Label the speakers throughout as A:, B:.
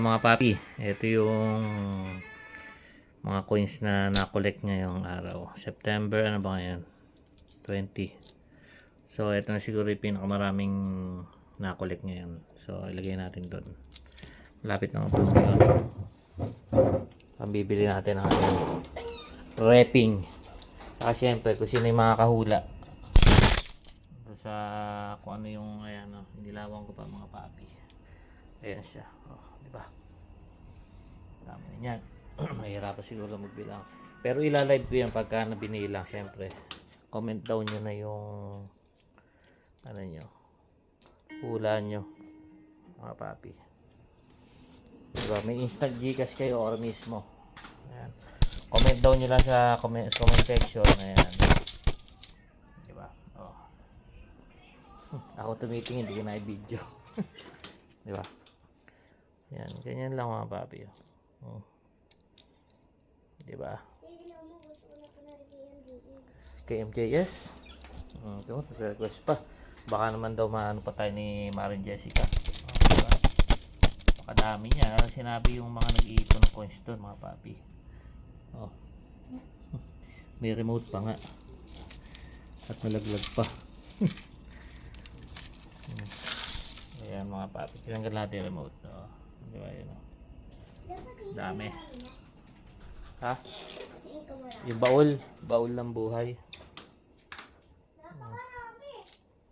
A: Mga papi, ito yung mga coins na na-collect ngayong araw. September, ano ba ngayon? 20. So, ito na siguro yung pinakamaraming na-collect ngayon. So, ilagay natin doon. Malapit na po yun. Pambibili natin ng ano, wrapping. Saka syempre, kung sino yung mga kahula. Ito sa kung ano yung, ayan, no, nilawan ko pa mga papi. Ayan siya. Oh, di ba? Dami na yan. Mahirapan siguro magbilang. Pero ilalive ko yan pagka nabinilang, syempre. Comment down nyo na yung ano nyo. Hula nyo. Mga papi. Diba? May instant Gcash kayo or mismo. Ayan. Comment down nyo lang sa comment, comment section. Ayan. Diba? Oh. Ako tumitingin, hindi ko na i-video. Diba? Yan, ganyan lang mga papi. Oh. Diba? Kay MJS. Hmm, ito, request pa. Baka naman daw maano pa tayo ni Marin Jessica. Oh, diba? Pakadami niya. Sinabi yung mga nag-iipon ng coins doon, mga papi. Oh. May remote pa nga. At nalaglag pa. Hmm. Ayan mga papi. Tinanggal natin yung remote. Oh. Di ba yun? Oh. Dami. Ha? Yung baul. Baul ng buhay.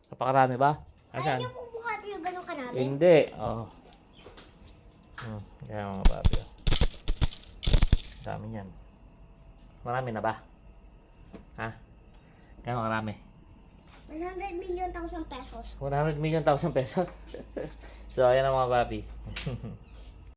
A: Napakarami ba? Asan?
B: Ayaw kong buhati yung ganun karami.
A: Hindi. Oh. Hmm. Yan mga papi. oh. Dami yan. Marami na ba? Ha? Kano karami?
B: 100 million thousand pesos.
A: 100 million thousand pesos. so, ayan ang mga papi.